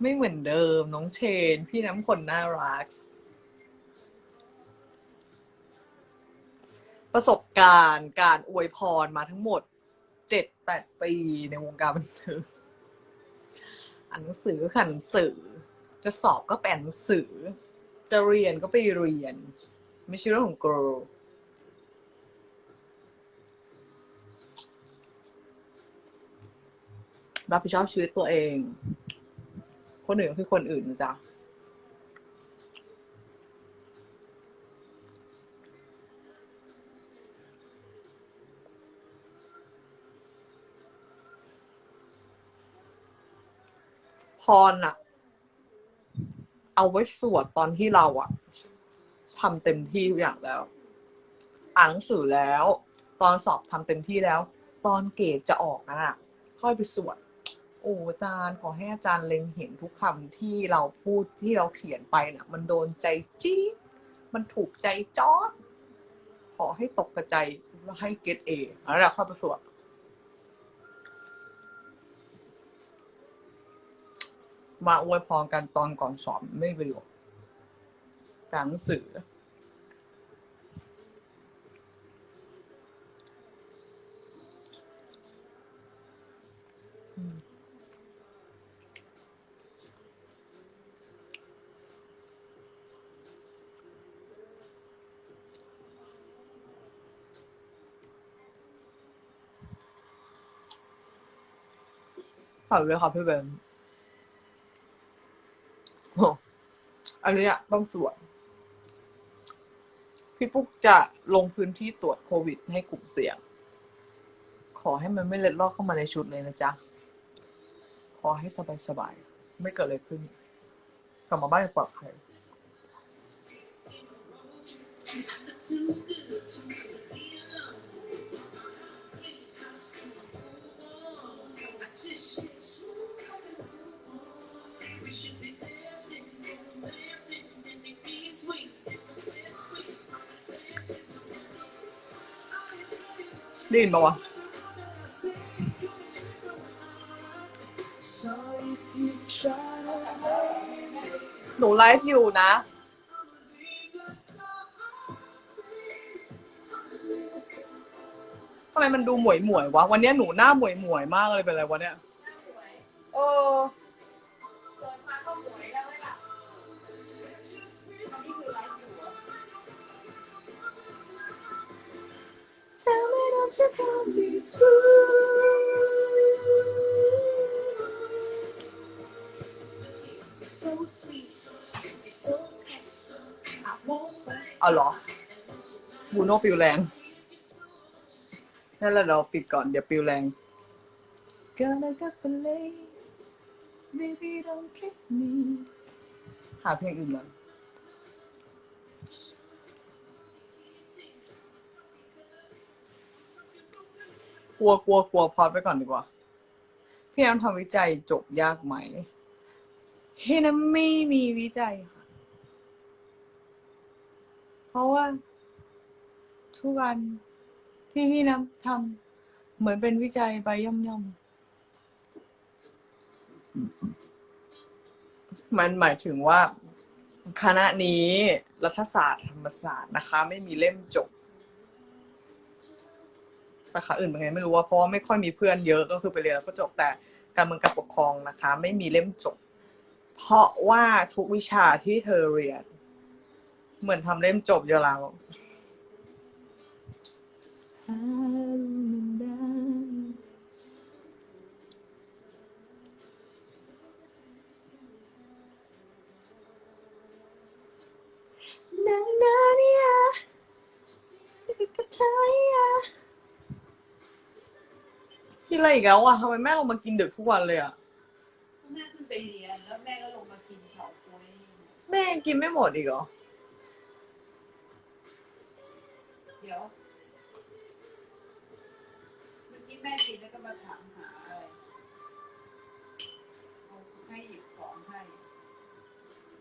ไม่เหมือนเดิม น้องเชน พี่น้ำคนน่ารัก ประสบการณ์การอวยพรมาทั้งหมดเจ็ดแปดปีในวงการบันเทิงอ่านหนังสือขันหนังสือ จะสอบก็แปลหนังสือ จะเรียนก็ไปเรียน ไม่ใช่เรื่องของ girl รับผิดชอบชีวิตตัวเอง คนอื่นคือคนอื่นจ๊ะพรอะเอาไว้สวดตอนที่เราอะทำเต็มที่ทุกอย่างแล้ว อ่านหนังสือแล้ว ตอนสอบทำเต็มที่แล้ว ตอนเกรดจะออกนะค่อยไปสวด อ้อาจารย์ขอให้อาจารย์เล็งเห็นทุกคำที่เราพูดที่เราเขียนไปน่ะ มันโดนใจจี๊ดมันถูกใจจอดขอให้ตกกระใจแล้วให้เกรดเอแล้วเราเข้าไปสวดมาอวยพรกันตอนก่อนสอบไม่ประโยชน์หนังสือ ขอบเลยค่ะพี่เบนอันนี้ต้องสวดพี่ปุ๊กจะลงพื้นที่ตรวจโควิดให้กลุ่มเสี่ยง ขอให้มันไม่เล็ดลอดเข้ามาในชุดเลยนะจ๊ะ ขอให้สบายสบายๆไม่เกิดอะไรขึ้น กลับมาบ้านปลอดภัย ได้ยินปะวะหนูไลฟ์อยู่นะ ทำไมมันดูหมวยหมวยวะ วันเนี้ยหนูหน้าหมวยหมวยมากเลยเป็นไรวะเนี่ย เออ เกิดมาก็หวยแล้ว Tell me don't you call me fool so sweet so sweet so tight so tight I won't bite เอาเหรอบูโน่ปิวแรงนั่นแหละเราปิดก่อนเดี๋ยวปิวแรง Gonna get the lay Baby don't kick me หาเพลงอื่นก่อน กลัวกลัวกลัวพอดไปก่อนดีกว่า พี่น้ำทำวิจัยจบยากไหมพี่น้ำไม่มีวิจัยค่ะ เพราะว่า ทุกวันที่พี่น้ำทำเหมือนเป็นวิจัยไปย่อมๆมันหมายถึงว่าคณะนี้รัฐศาสตร์ธรรมศาสตร์นะคะ ไม่มีเล่มจบ สาขาอื่นเป็นไงไม่รู้ว่าเพราะว่าไม่ค่อยมีเพื่อนเยอะก็คือไปเรียนแล้วก็จบแต่การเมืองการปกครองนะคะ ไม่มีเล่มจบ เพราะว่าทุกวิชาที่เธอเรียน เหมือนทำเล่มจบเยอะแล้วนังนานียกระเทยอะกิ นอะไรอีกแล้วอะทำไมแม่ลงมากินดึกทุกวันเลยอะ แม่ขึ้นไปเรียนแล้วแม่ก็ลงมากินเฉาก๊วยแม่ยังกินไม่หมดอีกเหรอ เดี๋ยวเมื่อกี้แม่กินแล้วก็มาถามหาอะไรเอาให้หยิบของให้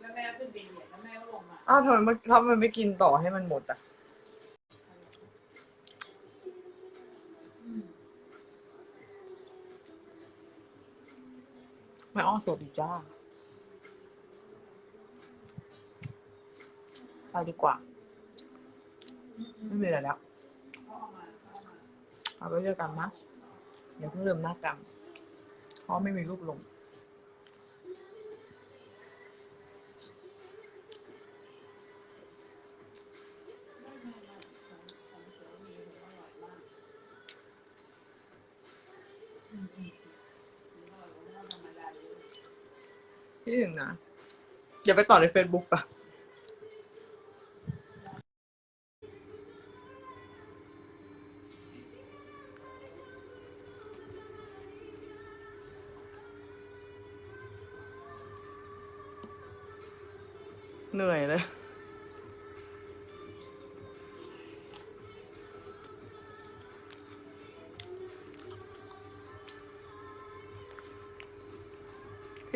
แล้วแม่ขึ้นไปเรียนแล้วแม่ก็ลงมาอ้าวทำไมไม่ทำไมไม่กินต่อให้มันหมดอะ ไม่อ้อสวัสดีจ้าไปดีกว่า ไม่มีอะไรแล้ว เอาไปเจอกันนะอย่าเพิ่งเริ่มหน้ากรรมเพราะไม่มีรูปลง ที่ถึงนะอย่าไปต่อใน Facebook ปะ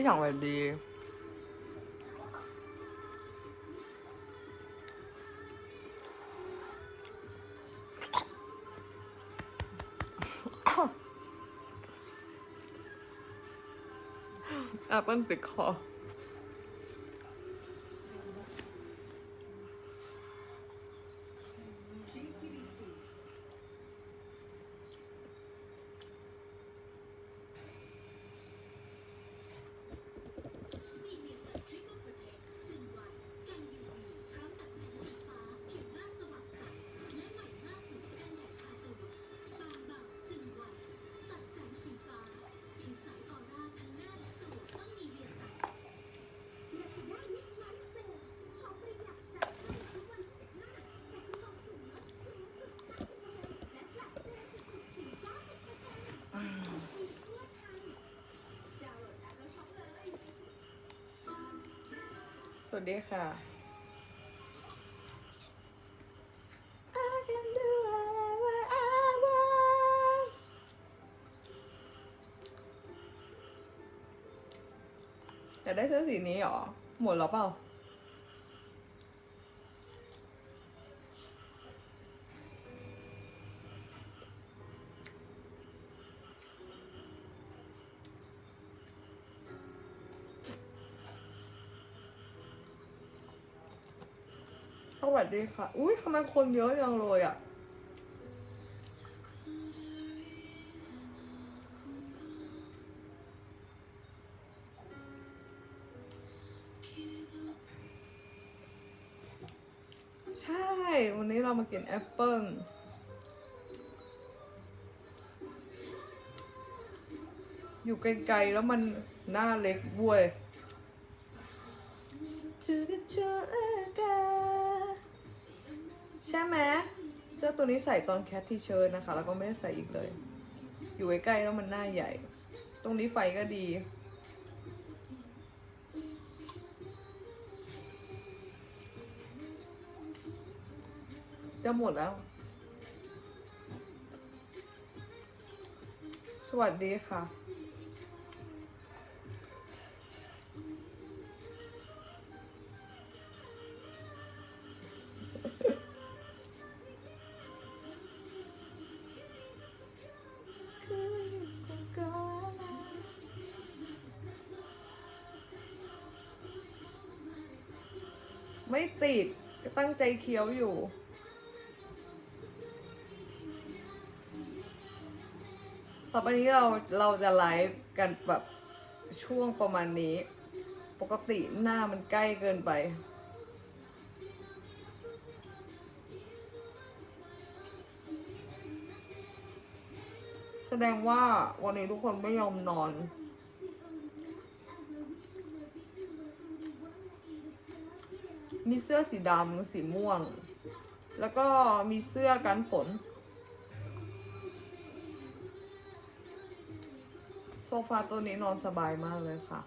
พี่ช่องแบบดีแอปเปิลติดคอ สวัสดีค่ะอยากได้เสื้อสีนี้เหรอ หมดแล้วเปล่า ดีค่ะ อุ้ยทำไมคนเยอะจังเลยอะ ใช่ วันนี้เรามากินแอปเปิ้ลอยู่ไกลๆแล้วมันหน้าเล็กบวย ใช่ไหมเสื้อตัวนี้ใส่ตอนแคททีเชิร์ตนะคะ แล้วก็ไม่ได้ใส่อีกเลย อยู่ใกล้ๆแล้วมันหน้าใหญ่ ตรงนี้ไฟก็ดี จะหมดแล้ว สวัสดีค่ะ ไม่ติดก็ตั้งใจเคี้ยวอยู่ ต่อไปนี้เราเราจะไลฟ์กันแบบช่วงประมาณนี้ ปกติหน้ามันใกล้เกินไปแสดงว่าวันนี้ทุกคนไม่ยอมนอน มีเสื้อสีดำสีม่วง แล้วก็มีเสื้อกันฝน โซฟาตัวนี้นอนสบายมากเลยค่ะ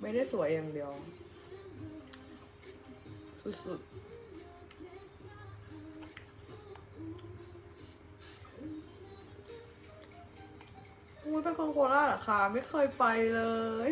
ไม่ได้สวยอย่างเดียว สุดๆอุ้ยเป็นคนโคราชเหรอคะ ไม่เคยไปเลย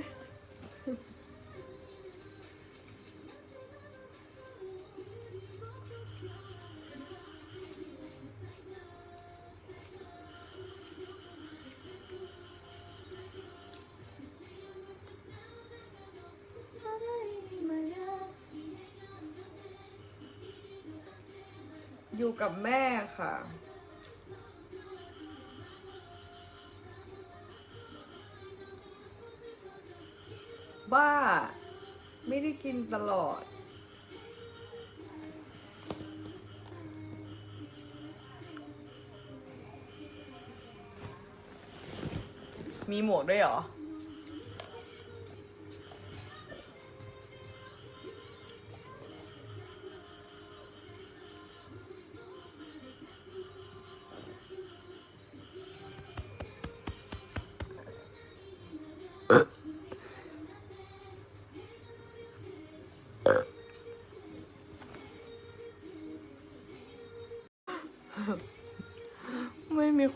อยู่กับแม่ค่ะ บ้า ไม่ได้กินตลอด มีหมวกด้วยเหรอ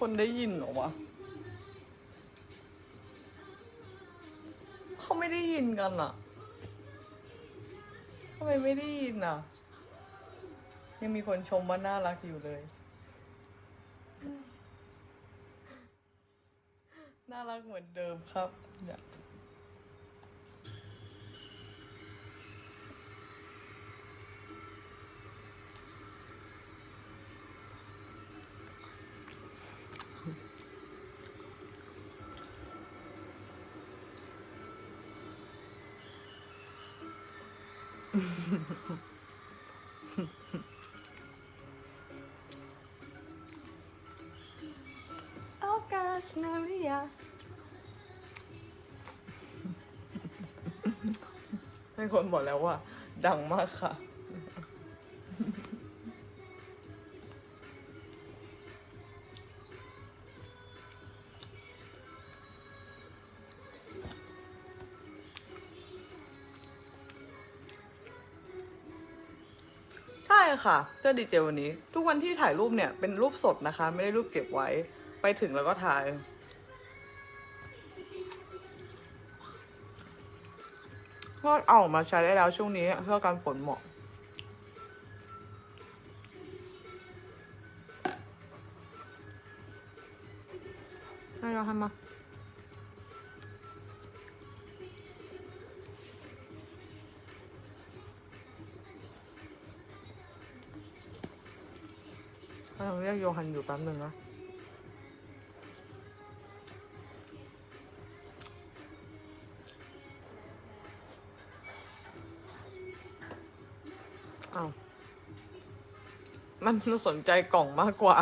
คนได้ยินเหรอวะเขาไม่ได้ยินกันอะทำไมไม่ได้ยินอะยังมีคนชมว่าน่ารักอยู่เลย น่ารักเหมือนเดิมครับเนี่ย อากาศนาริยาให้คนบอกแล้วว่า ดังมากค่ะ ค่ะเจอดีเจวันนี้ ทุกวันที่ถ่ายรูปเนี่ยเป็นรูปสดนะคะ ไม่ได้รูปเก็บไว้ ไปถึงแล้วก็ถ่าย ก็เอาออกมาใช้ได้แล้วช่วงนี้เพื่อการฝนเหมาะให้เราทำมาเรียกโยฮันอยู่แป๊บหนึ่งนะอ้ามันสนใจกล่องมากกว่า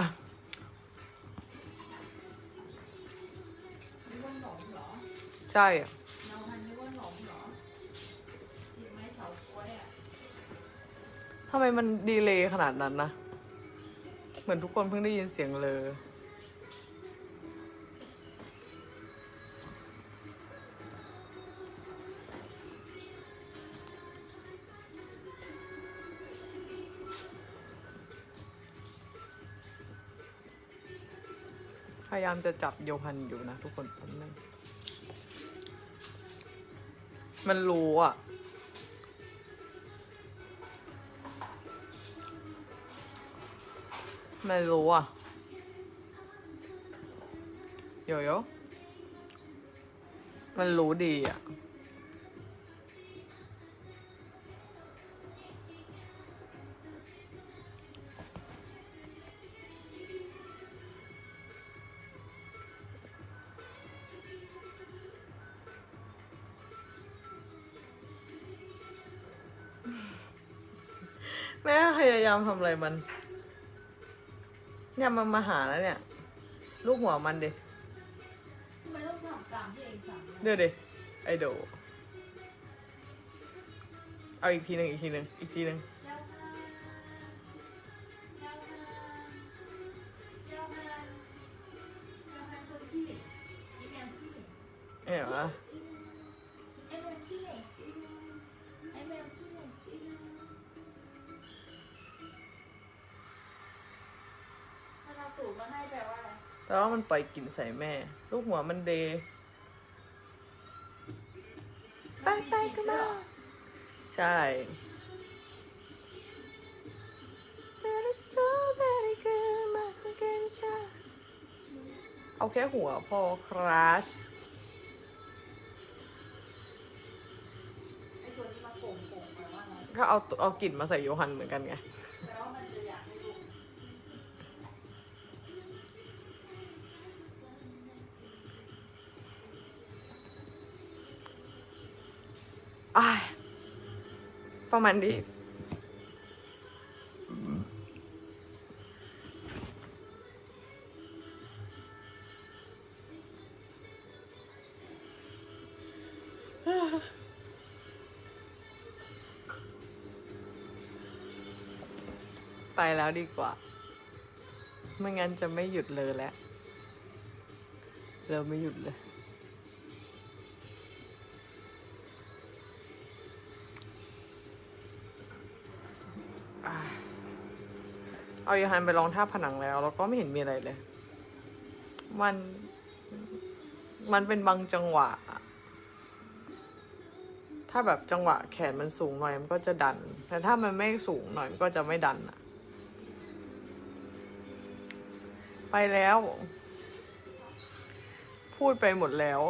นึกว่าหนมเหรอใช่ เราพันนึกว่าหนมเหรอกินไหมเฉาก๊วยอะ ทำไมมันดีเลย์ขนาดนั้นนะ เหมือนทุกคนเพิ่งได้ยินเสียงเลยพยายามจะจับโยฮันอยู่นะทุกคนแป๊บนึงมันรู้อะ ไม่รู้อะโยโย่มันรู้ดีอะ แม่พยายามทำอะไรมัน เนี่ยมันมาหาแล้วเนี่ย ลูกหัวมันดิทำไมต้องทำตามที่เองสั่งเนี่ยเดี๋ยวดิไอโด เอาอีกทีหนึ่งอีกทีหนึ่งอีกทีหนึ่ง มันปล่อยกลิ่นใส่แม่ ลูกหัวมันเดไปไปก็มาใช่ There is strawberry girl, my forget child เอาแค่หัวพอคราชไอ้ตัวนี้มาโป่งโป่งแปลว่าอะไรก็เอาเอากลิ่นมาใส่โยฮันเหมือนกันไง ประมาณนี้ไปแล้วดีกว่า ไม่งั้นจะไม่หยุดเลยแล้วเราไม่หยุดเลย เอายาฮันไปลองท่าผนังแล้ว แล้วก็ไม่เห็นมีอะไรเลย มัน มันเป็นบางจังหวะอะถ้าแบบจังหวะแขนมันสูงหน่อยมันก็จะดัน แต่ถ้ามันไม่สูงหน่อยมันก็จะไม่ดันอะไปแล้ว พูดไปหมดแล้ว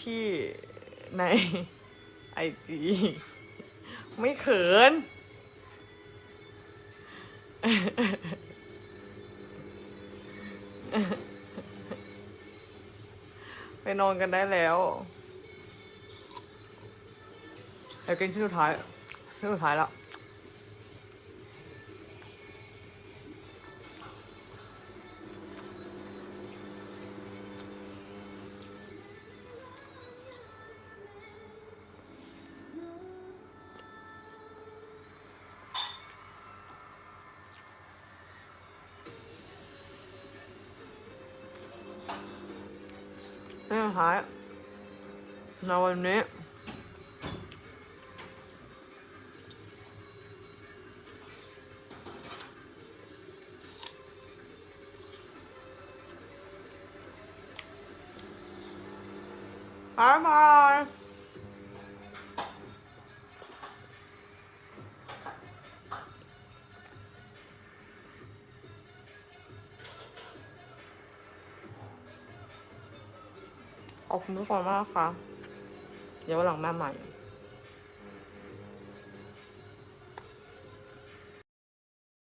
ที่ในไอจีไม่เขิน ไปนอนกันได้แล้วแต่กินชิ้นสุดท้ายชิ้นสุดท้ายแล้ว ในวันนี้บายบายขอบคุณทุกคนมากค่ะ เดี๋ยว